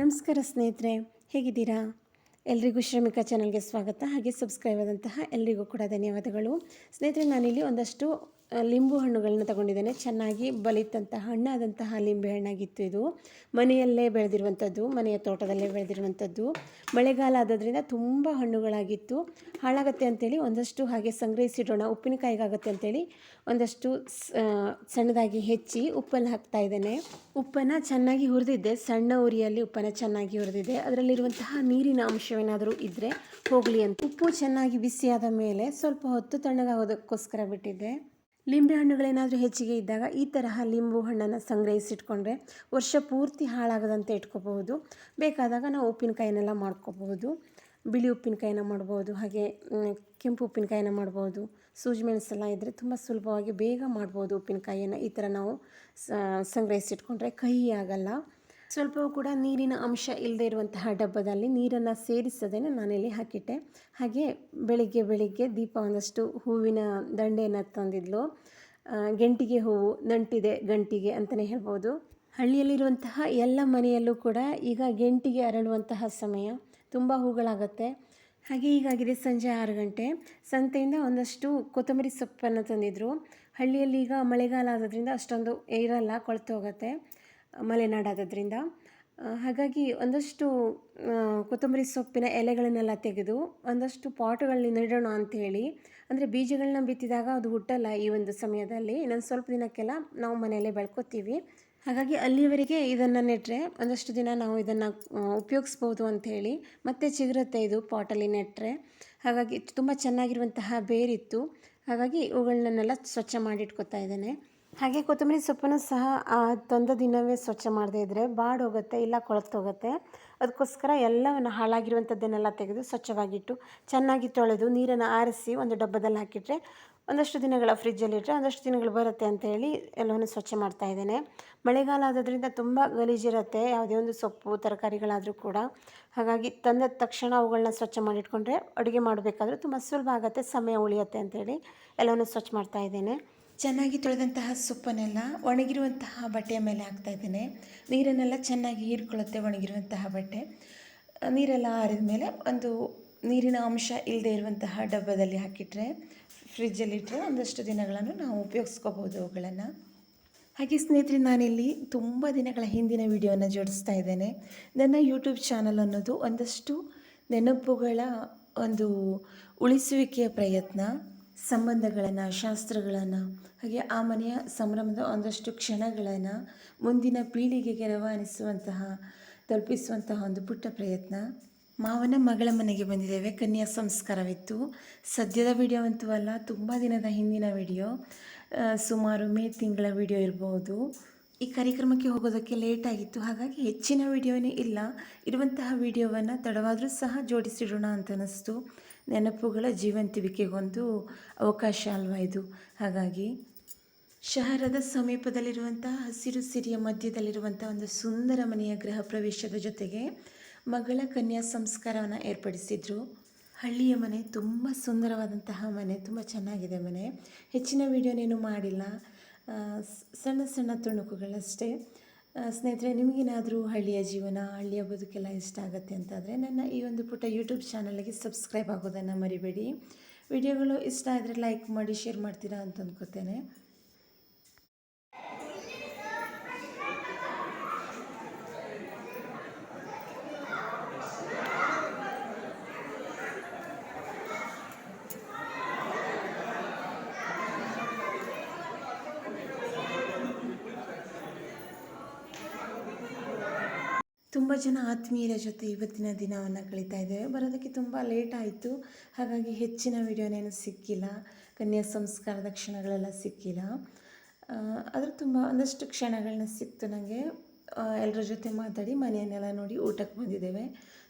ನಮಸ್ಕಾರ ಸ್ನೇಹಿತರೆ, ಹೇಗಿದ್ದೀರಾ? ಎಲ್ರಿಗೂ ಶ್ರಮಿಕ ಚಾನಲ್ಗೆ ಸ್ವಾಗತ. ಹಾಗೆ ಸಬ್ಸ್ಕ್ರೈಬ್ ಆದಂತಹ ಎಲ್ರಿಗೂ ಕೂಡ ಧನ್ಯವಾದಗಳು. ಸ್ನೇಹಿತರೆ, ನಾನಿಲ್ಲಿ ಒಂದಷ್ಟು ಲಿಂಬು ಹಣ್ಣುಗಳನ್ನ ತಗೊಂಡಿದ್ದೇನೆ. ಚೆನ್ನಾಗಿ ಬಲಿತಂತಹ ಹಣ್ಣಾದಂತಹ ಲಿಂಬೆ ಹಣ್ಣಾಗಿತ್ತು ಇದು. ಮನೆಯಲ್ಲೇ ಬೆಳೆದಿರುವಂಥದ್ದು, ಮನೆಯ ತೋಟದಲ್ಲೇ ಬೆಳೆದಿರುವಂಥದ್ದು. ಮಳೆಗಾಲ ಆದ್ದರಿಂದ ತುಂಬ ಹಣ್ಣುಗಳಾಗಿತ್ತು. ಹಾಳಾಗತ್ತೆ ಅಂತೇಳಿ ಒಂದಷ್ಟು ಹಾಗೆ ಸಂಗ್ರಹಿಸಿಡೋಣ. ಉಪ್ಪಿನಕಾಯಿಗಾಗತ್ತೆ ಅಂತೇಳಿ ಒಂದಷ್ಟು ಸಣ್ಣದಾಗಿ ಹೆಚ್ಚಿ ಉಪ್ಪಲ್ಲಿ ಹಾಕ್ತಾ ಇದ್ದೇನೆ. ಉಪ್ಪನ್ನು ಚೆನ್ನಾಗಿ ಹುರಿದಿದ್ದೆ. ಸಣ್ಣ ಉರಿಯಲ್ಲಿ ಉಪ್ಪನ್ನು ಚೆನ್ನಾಗಿ ಹುರಿದಿದ್ದೆ. ಅದರಲ್ಲಿರುವಂತಹ ನೀರಿನ ಅಂಶವೇನಾದರೂ ಇದ್ದರೆ ಹೋಗಲಿ ಅಂತ. ಉಪ್ಪು ಚೆನ್ನಾಗಿ ಬಿಸಿಯಾದ ಮೇಲೆ ಸ್ವಲ್ಪ ಹೊತ್ತು ತಣ್ಣಗಾಗೋದಕ್ಕೋಸ್ಕರ ಬಿಟ್ಟಿದ್ದೆ. ಲಿಂಬೆ ಹಣ್ಣುಗಳೇನಾದರೂ ಹೆಚ್ಚಿಗೆ ಇದ್ದಾಗ ಈ ತರಹ ಲಿಂಬು ಹಣ್ಣನ್ನು ಸಂಗ್ರಹಿಸಿಟ್ಕೊಂಡ್ರೆ ವರ್ಷ ಪೂರ್ತಿ ಹಾಳಾಗದಂತೆ ಇಟ್ಕೋಬಹುದು. ಬೇಕಾದಾಗ ನಾವು ಉಪ್ಪಿನಕಾಯಿನೆಲ್ಲ ಮಾಡ್ಕೋಬಹುದು. ಬಿಳಿ ಉಪ್ಪಿನಕಾಯಿನ ಮಾಡ್ಬೋದು, ಹಾಗೆ ಕೆಂಪು ಉಪ್ಪಿನಕಾಯಿನ ಮಾಡ್ಬೋದು. ಸೂಜಿ ಮೆಣಸೆಲ್ಲ ಇದ್ದರೆ ತುಂಬ ಸುಲಭವಾಗಿ ಬೇಗ ಮಾಡ್ಬೋದು ಉಪ್ಪಿನಕಾಯಿಯನ್ನು. ಈ ಥರ ನಾವು ಸಂಗ್ರಹಿಸಿಟ್ಕೊಂಡ್ರೆ ಕಹಿ ಆಗಲ್ಲ. ಸ್ವಲ್ಪವೂ ಕೂಡ ನೀರಿನ ಅಂಶ ಇಲ್ಲದೆ ಇರುವಂತಹ ಡಬ್ಬದಲ್ಲಿ ನೀರನ್ನು ಸೇರಿಸದೇನೆ ನಾನಿಲ್ಲಿ ಹಾಕಿಟ್ಟೆ. ಹಾಗೆ ಬೆಳಿಗ್ಗೆ ಬೆಳಿಗ್ಗೆ ದೀಪ ಒಂದಷ್ಟು ಹೂವಿನ ದಂಡೆಯನ್ನು ತಂದಿದ್ಲು. ಗಂಟಿಗೆ ಹೂವು, ನಂಟಿದೆ ಗಂಟಿಗೆ ಅಂತಲೇ ಹೇಳ್ಬೋದು. ಹಳ್ಳಿಯಲ್ಲಿರುವಂತಹ ಎಲ್ಲ ಮನೆಯಲ್ಲೂ ಕೂಡ ಈಗ ಗೆಂಟಿಗೆ ಅರಳುವಂತಹ ಸಮಯ. ತುಂಬ ಹೂಗಳಾಗತ್ತೆ. ಹಾಗೆ ಈಗಾಗಿದೆ ಸಂಜೆ ಆರು ಗಂಟೆ. ಸಂತೆಯಿಂದ ಒಂದಷ್ಟು ಕೊತ್ತಂಬರಿ ಸೊಪ್ಪನ್ನು ತಂದಿದ್ದರು ಹಳ್ಳಿಯಲ್ಲಿ ಈಗ ಮಳೆಗಾಲ ಆಗೋದ್ರಿಂದ ಅಷ್ಟೊಂದು ಇರಲ್ಲ ಕೊಳ್ತು ಹೋಗುತ್ತೆ ಮಲೆನಾಡಾದ್ರಿಂದ ಹಾಗಾಗಿ ಒಂದಷ್ಟು ಕೊತ್ತಂಬರಿ ಸೊಪ್ಪಿನ ಎಲೆಗಳನ್ನೆಲ್ಲ ತೆಗೆದು ಒಂದಷ್ಟು ಪಾಟ್ಗಳಲ್ಲಿ ನೆಡೋಣ ಅಂಥೇಳಿ. ಅಂದರೆ ಬೀಜಗಳನ್ನ ಬಿತ್ತಿದಾಗ ಅದು ಹುಟ್ಟಲ್ಲ ಈ ಒಂದು ಸಮಯದಲ್ಲಿ. ಇನ್ನೊಂದು ಸ್ವಲ್ಪ ದಿನಕ್ಕೆಲ್ಲ ನಾವು ಮನೆಯಲ್ಲೇ ಬೆಳ್ಕೊತೀವಿ. ಹಾಗಾಗಿ ಅಲ್ಲಿವರೆಗೆ ಇದನ್ನು ನೆಟ್ಟರೆ ಒಂದಷ್ಟು ದಿನ ನಾವು ಇದನ್ನು ಉಪಯೋಗಿಸ್ಬೋದು ಅಂಥೇಳಿ. ಮತ್ತೆ ಚಿಗುರುತ್ತೆ ಇದು ಪಾಟಲ್ಲಿ ನೆಟ್ಟರೆ ಹಾಗಾಗಿ ತುಂಬ ಚೆನ್ನಾಗಿರುವಂತಹ ಬೇರಿತ್ತು. ಹಾಗಾಗಿ ಇವುಗಳನ್ನೆಲ್ಲ ಸ್ವಚ್ಛ ಮಾಡಿಟ್ಕೊತಾ ಇದ್ದೇನೆ. ಹಾಗೆ ಕೊತ್ತಂಬರಿ ಸೊಪ್ಪನ್ನು ಸಹ ತಂದ ದಿನವೇ ಸ್ವಚ್ಛ ಮಾಡದೇ ಇದ್ದರೆ ಬಾಡೋಗುತ್ತೆ ಇಲ್ಲ ಕೊಳತೋಗುತ್ತೆ ಅದಕ್ಕೋಸ್ಕರ ಎಲ್ಲವನ್ನು ಹಾಳಾಗಿರುವಂಥದ್ದನ್ನೆಲ್ಲ ತೆಗೆದು ಸ್ವಚ್ಛವಾಗಿಟ್ಟು, ಚೆನ್ನಾಗಿ ತೊಳೆದು ನೀರನ್ನು ಆರಿಸಿ ಒಂದು ಡಬ್ಬದಲ್ಲಿ ಹಾಕಿಟ್ರೆ ಒಂದಷ್ಟು ದಿನಗಳ ಫ್ರಿಜ್ಜಲ್ಲಿಟ್ಟರೆ ಒಂದಷ್ಟು ದಿನಗಳು ಬರುತ್ತೆ ಅಂತ ಹೇಳಿ ಎಲ್ಲವನ್ನು ಸ್ವಚ್ಛ ಮಾಡ್ತಾ ಇದ್ದೇನೆ. ಮಳೆಗಾಲ ಆಗೋದ್ರಿಂದ ತುಂಬ ಗಲೀಜಿರುತ್ತೆ, ಯಾವುದೇ ಒಂದು ಸೊಪ್ಪು, ತರಕಾರಿಗಳಾದರೂ ಕೂಡ. ಹಾಗಾಗಿ ತಂದ ತಕ್ಷಣ ಅವುಗಳನ್ನ ಸ್ವಚ್ಛ ಮಾಡಿಟ್ಕೊಂಡ್ರೆ ಅಡುಗೆ ಮಾಡಬೇಕಾದ್ರೆ ತುಂಬ ಸುಲಭ ಆಗುತ್ತೆ, ಸಮಯ ಉಳಿಯುತ್ತೆ ಅಂತೇಳಿ ಎಲ್ಲವನ್ನು ಸ್ವಚ್ಛ ಮಾಡ್ತಾ ಇದ್ದೇನೆ. ಚೆನ್ನಾಗಿ ತೊಳೆದಂತಹ ಸೊಪ್ಪನ್ನೆಲ್ಲ ಒಣಗಿರುವಂತಹ ಬಟ್ಟೆಯ ಮೇಲೆ ಹಾಕ್ತಾ ಇದ್ದೇನೆ. ನೀರನ್ನೆಲ್ಲ ಚೆನ್ನಾಗಿ ಹೀರ್ಕೊಳ್ಳುತ್ತೆ ಒಣಗಿರುವಂತಹ ಬಟ್ಟೆ. ನೀರೆಲ್ಲ ಆರಿದ ಮೇಲೆ ಒಂದು ನೀರಿನ ಅಂಶ ಇಲ್ಲದೆ ಇರುವಂತಹ ಡಬ್ಬದಲ್ಲಿ ಹಾಕಿಟ್ರೆ ಫ್ರಿಜ್ಜಲ್ಲಿಟ್ಟರೆ ಒಂದಷ್ಟು ದಿನಗಳನ್ನು ನಾವು ಉಪಯೋಗಿಸ್ಕೋಬೋದು ಅವುಗಳನ್ನು. ಹಾಗೆ ಸ್ನೇಹಿತರೆ, ನಾನಿಲ್ಲಿ ತುಂಬ ದಿನಗಳ ಹಿಂದಿನ ವಿಡಿಯೋನ ಜೋಡಿಸ್ತಾ ಇದ್ದೇನೆ. ನನ್ನ ಯೂಟ್ಯೂಬ್ ಚಾನಲ್ ಅನ್ನೋದು ಒಂದಷ್ಟು ನೆನಪುಗಳ ಒಂದು ಉಳಿಸುವಿಕೆಯ ಪ್ರಯತ್ನ. ಸಂಬಂಧಗಳನ್ನು, ಶಾಸ್ತ್ರಗಳನ್ನು, ಹಾಗೆ ಆ ಮನೆಯ ಸಂಭ್ರಮದ ಒಂದಷ್ಟು ಕ್ಷಣಗಳನ್ನು ಮುಂದಿನ ಪೀಳಿಗೆಗೆ ರವಾನಿಸುವಂತಹ, ತಲುಪಿಸುವಂತಹ ಒಂದು ಪುಟ್ಟ ಪ್ರಯತ್ನ. ಮಾವನ ಮಗಳ ಮನೆಗೆ ಬಂದಿದ್ದೇವೆ. ಕನ್ಯಾ ಸಂಸ್ಕಾರವಿತ್ತು. ಸದ್ಯದ ವಿಡಿಯೋ ಅಂತೂ ಅಲ್ಲ, ತುಂಬ ದಿನದ ಹಿಂದಿನ ವಿಡಿಯೋ. ಸುಮಾರು ಮೇ ತಿಂಗಳ ವಿಡಿಯೋ ಇರ್ಬೋದು. ಈ ಕಾರ್ಯಕ್ರಮಕ್ಕೆ ಹೋಗೋದಕ್ಕೆ ಲೇಟ್ ಆಗಿತ್ತು. ಹಾಗಾಗಿ ಹೆಚ್ಚಿನ ವಿಡಿಯೋನೇ ಇಲ್ಲ. ಇರುವಂತಹ ವಿಡಿಯೋವನ್ನು ತಡವಾದರೂ ಸಹ ಜೋಡಿಸಿಡೋಣ ಅಂತ ಅನ್ನಿಸ್ತು. ನೆನಪುಗಳ ಜೀವಂತಿವಿಕೆಗೊಂದು ಅವಕಾಶ ಅಲ್ವಾ ಇದು? ಹಾಗಾಗಿ ಶಹರದ ಸಮೀಪದಲ್ಲಿರುವಂತಹ ಹಸಿರು ಸಿರಿಯ ಮಧ್ಯದಲ್ಲಿರುವಂಥ ಒಂದು ಸುಂದರ ಮನೆಯ ಗೃಹ ಪ್ರವೇಶದ ಜೊತೆಗೆ ಮಗಳ ಕನ್ಯಾ ಸಂಸ್ಕಾರವನ್ನು ಏರ್ಪಡಿಸಿದ್ರು. ಹಳ್ಳಿಯ ಮನೆ, ತುಂಬ ಸುಂದರವಾದಂತಹ ಮನೆ, ತುಂಬ ಚೆನ್ನಾಗಿದೆ ಮನೆ. ಹೆಚ್ಚಿನ ವಿಡಿಯೋನೇನು ಮಾಡಿಲ್ಲ. ಸಣ್ಣ ಸಣ್ಣ ತುಣುಕುಗಳಷ್ಟೇ. ಸ್ನೇಹಿತರೆ, ನಿಮಗೇನಾದರೂ ಹಳ್ಳಿಯ ಜೀವನ, ಹಳ್ಳಿಯ ಬದುಕೆಲ್ಲ ಇಷ್ಟ ಆಗುತ್ತೆ ಅಂತಾದರೆ ನನ್ನ ಈ ಒಂದು ಪುಟ್ಟ ಯೂಟ್ಯೂಬ್ ಚಾನಲ್ಗೆ ಸಬ್ಸ್ಕ್ರೈಬ್ ಆಗೋದನ್ನು ಮರಿಬೇಡಿ. ವಿಡಿಯೋಗಳು ಇಷ್ಟ ಆದರೆ ಲೈಕ್ ಮಾಡಿ ಶೇರ್ ಮಾಡ್ತೀರಾ ಅಂತ ಅಂದ್ಕೋತೇನೆ ತುಂಬ ಜನ ಆತ್ಮೀಯರ ಜೊತೆ ಇವತ್ತಿನ ದಿನವನ್ನು ಕಳೀತಾ ಇದ್ದೇವೆ. ಬರೋದಕ್ಕೆ ತುಂಬ ಲೇಟ್ ಆಯಿತು. ಹಾಗಾಗಿ ಹೆಚ್ಚಿನ ವಿಡಿಯೋನೇನು ಸಿಕ್ಕಿಲ್ಲ. ಕನ್ಯಾ ಸಂಸ್ಕಾರದ ಕ್ಷಣಗಳೆಲ್ಲ ಸಿಕ್ಕಿಲ್ಲ. ಆದರೆ ತುಂಬ ಒಂದಷ್ಟು ಕ್ಷಣಗಳನ್ನ ಸಿಕ್ತು ನನಗೆ. ಎಲ್ಲರ ಜೊತೆ ಮಾತಾಡಿ ಮನೆಯನ್ನೆಲ್ಲ ನೋಡಿ ಊಟಕ್ಕೆ ಬಂದಿದ್ದೇವೆ.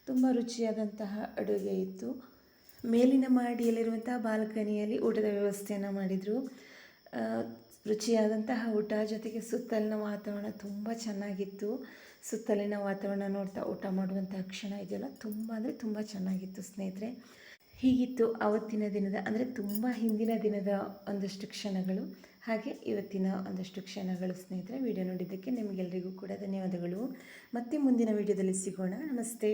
ತುಂಬ ರುಚಿಯಾದಂತಹ ಅಡುಗೆ ಇತ್ತು. ಮೇಲಿನ ಮಹಡಿಯಲ್ಲಿರುವಂತಹ ಬಾಲ್ಕನಿಯಲ್ಲಿ ಊಟದ ವ್ಯವಸ್ಥೆಯನ್ನು ಮಾಡಿದರು. ರುಚಿಯಾದಂತಹ ಊಟ ಜೊತೆಗೆ ಸುತ್ತಲಿನ ವಾತಾವರಣ ತುಂಬ ಚೆನ್ನಾಗಿತ್ತು. ಸುತ್ತಲಿನ ವಾತಾವರಣ ನೋಡ್ತಾ ಊಟ ಮಾಡುವಂಥ ಕ್ಷಣ ಇದೆಯಲ್ಲ, ತುಂಬ ಅಂದರೆ ತುಂಬ ಚೆನ್ನಾಗಿತ್ತು ಸ್ನೇಹಿತರೆ. ಹೀಗಿತ್ತು ಆವತ್ತಿನ ದಿನದ, ಅಂದರೆ ತುಂಬ ಹಿಂದಿನ ದಿನದ ಒಂದಷ್ಟು ಕ್ಷಣಗಳು. ಹಾಗೆ ಇವತ್ತಿನ ಒಂದಷ್ಟು ಕ್ಷಣಗಳು ಸ್ನೇಹಿತರೆ, ವಿಡಿಯೋ ನೋಡಿದ್ದಕ್ಕೆ ನಿಮಗೆಲ್ಲರಿಗೂ ಕೂಡ ಧನ್ಯವಾದಗಳು. ಮತ್ತೆ ಮುಂದಿನ ವಿಡಿಯೋದಲ್ಲಿ ಸಿಗೋಣ. ನಮಸ್ತೆ.